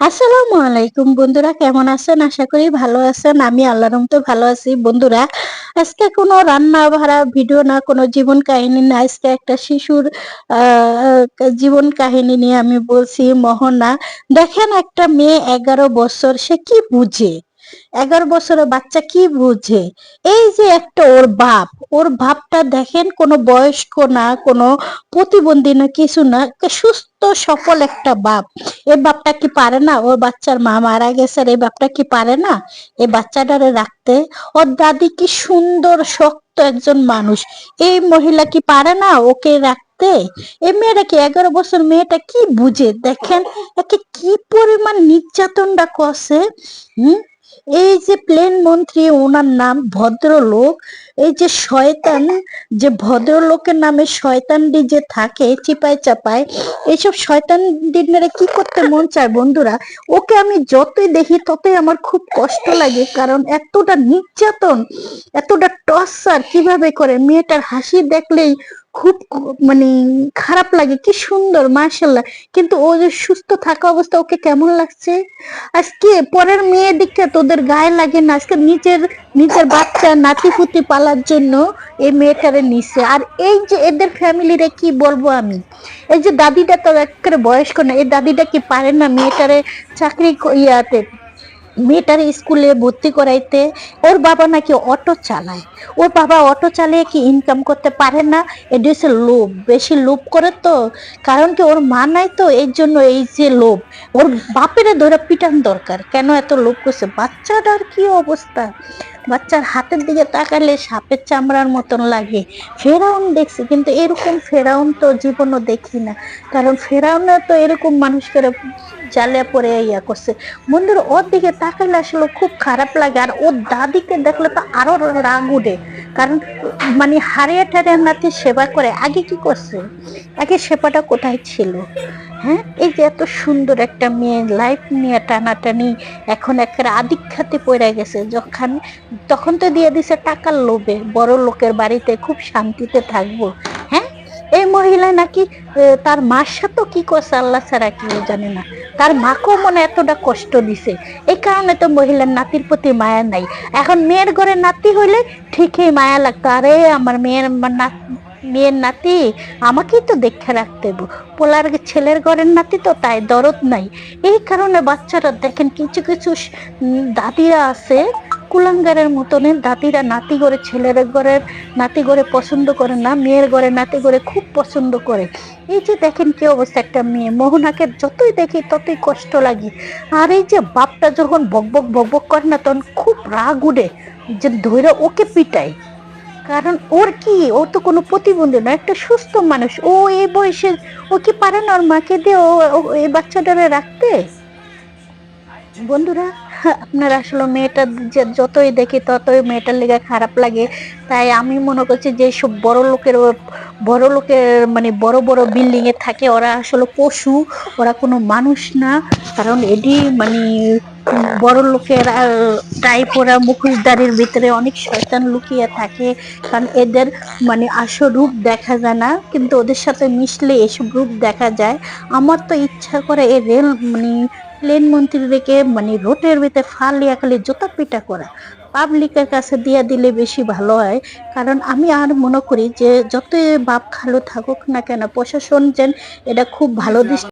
আসসালামু আলাইকুম বন্ধুরা, কেমন আছেন? আশা করি ভালো আছেন। আমি আল্লাহর রহমতে ভালো আছি। বন্ধুরা, আজকে কোনো রান্না ভাড়া ভিডিও না, কোনো জীবন কাহিনী না। আজকে একটা শিশুর জীবন কাহিনী নিয়ে আমি বলছি, মোহনা। দেখেন একটা মেয়ে এগারো বছর, সে কি বুঝে? এগারো বছরের বাচ্চা কি বুঝে? এই যে একটা ওর বাপ, ওর বাপটা দেখেন কোনো বয়স্ক না, কোনো প্রতিবন্ধী না, কিছু না সুস্থ, সফল একটা বাপ। এই বাপটা কি পারে না? ওর বাচ্চার মা মারা গেছে এই বাপটা কি পারে না? এই বাচ্চাটারে রাখতে ওর দাদি কি সুন্দর, শক্ত একজন মানুষ। এই মহিলা কি পারে না ওকে রাখতে? এই মেয়েটা কি এগারো বছর মেয়েটা কি বুঝে? দেখেন একে কি পরিমাণ নির্যাতনটা করছে, হুম? এই যে প্লেন মন্ত্রী ওনার নাম ভদ্রলোক, এই যে শয়তান, যে ভদ্রলোকের নামে শয়তানটি যে থাকে, চিপায় চাপায়, এইসব শয়তান দিনের কি করতে মন চায় বন্ধুরা? ওকে আমি যতই দেখি, ততই আমার খুব কষ্ট লাগে, কারণ এতটা নির্যাতন, এতটা টর্চার কীভাবে করে? মেয়েটার হাসি দেখলেই খুব মানে খারাপ লাগে, কি সুন্দর মাশাল্লাহ কিন্তু ও যে সুস্থ থাকা অবস্থা, ওকে কেমন লাগছে? আজকে পরের মেয়ে দিকটা তোদের গায়ে লাগে না, আজকে নিজের নিজের বাচ্চা নাতি পুতি পালার জন্য এই মেয়েটারে নিছে। আর এই যে এদের ফ্যামিলিরে কি বলব আমি? এই যে দাদিটা তো একেবারে বয়স্ক না, এই দাদিটা কি পারে না মেয়েটারে চাকরি ইয়াতে মেয়েটার স্কুলে ভর্তি করাইতে ওর বাবা নাকি অটো চালায়। ওর বাবা অটো চালিয়ে কি ইনকাম করতে পারে না? এটা হচ্ছে লোভ, বেশি লোভ করে তো? কারণ কি ওর মা নাই তো? এর জন্য এই যে লোভ, ওর বাপেরে ধরে পিটান দরকার। কেন এত লোভ করছে? বাচ্চাটার কি অবস্থা? বাচ্চার হাতের দিকে তাকালে সাপের চামড়ার মতন লাগে। ফেরাউন দেখছি, কিন্তু এরকম ফেরাউন তো জীবনও দেখি না। কারণ ফেরাউনে তো এরকম মানুষ করে জালে পরে ইয়া করছে। বন্ধুরা, ওর দিকে তাকালে আসলে খুব খারাপ লাগে। আর ওর দাদিকে দেখলে তো আরও রাগ উঠে। কারণ মানে হারিয়ে টারিয়ে নাতি সেবা করে, আগে কি করছে? আগে সেবাটা কোথায় ছিল? হ্যাঁ? এই যে এত সুন্দর একটা মেয়ে লাইফ নিয়ে টানাটানি এখন একটা আদিক্ষাতে পড়ে গেছে। যখন, তখন তো দিয়ে দিছে টাকার লোভে। বড় লোকের বাড়িতে খুব শান্তিতে থাকব। হ্যাঁ? এই মহিলা নাকি তার মার সাথেও কি করছে আল্লাহ ছাড়া কেউ জানে না। তার মাকেও মনে এতটা কষ্ট দিছে। এই কারণে তো মহিলার নাতির প্রতি মায়া নাই। এখন মেয়ের ঘরে নাতি হইলে ঠিকই মায়া লাগতো। আরে, আমার মেয়ের মেয়ের নাতি, আমাকেই তো দেখে রাখতে। পোলার ছেলের ঘরের নাতি তো তাই, দরদ নাই। এই কারণে বাচ্চারা দেখেন কিছু কিছু দাদিরা আছে কুলাঙ্গারের মতনে দাদিরা নাতি করে ছেলের ঘরের নাতি করে পছন্দ করে না, মেয়ের ঘরে নাতি করে খুব পছন্দ করে। এই যে দেখেন কি অবস্থা একটা মেয়ে, মোহনাকে যতই দেখি ততই কষ্ট লাগে। আর এই যে বাপটা যখন বকবক বকবক করে না, তখন খুব রাগ উঠে যে ধৈর্য ওকে পিটায়। কারণ ওর কি? ও তো কোনো প্রতিবন্ধী না, একটা সুস্থ মানুষ। ও এই বয়সে, ও কি পারে না ওর মাকে দিয়ে ও- এই বাচ্চাটারে রাখতে? বন্ধুরা আপনার আসলে মেয়েটা যতই দেখি ততই মেয়েটার লেগে খারাপ লাগে। তাই আমি মনে করছি যে সব বড় লোকের বড় লোকের মানে বড় বড় বিল্ডিং এ থাকে, ওরা আসলে পশু, ওরা কোনো মানুষ না। কারণ এটি মানে বড় লোকের টাইপ ওরা মুখোশদারির ভিতরে অনেক শয়তান লুকিয়ে থাকে। কারণ এদের মানে আসল রূপ দেখা যায় না, কিন্তু ওদের সাথে মিশলে এসব রূপ দেখা যায়। আমার তো ইচ্ছা করে এই রেল মানে প্লেন মন্ত্রীদেরকে মানে রোডের ভিতরে ফালিয়া খালি জোতা পিটা করা। পাবলিকের কাছে দিয়ে দিলে বেশি ভালো হয়। কারণ আমি আর মনে করি যে, যতই বাপ খালো থাকুক না কেন, প্রশাসন যেন এটা খুব ভালো দৃষ্টি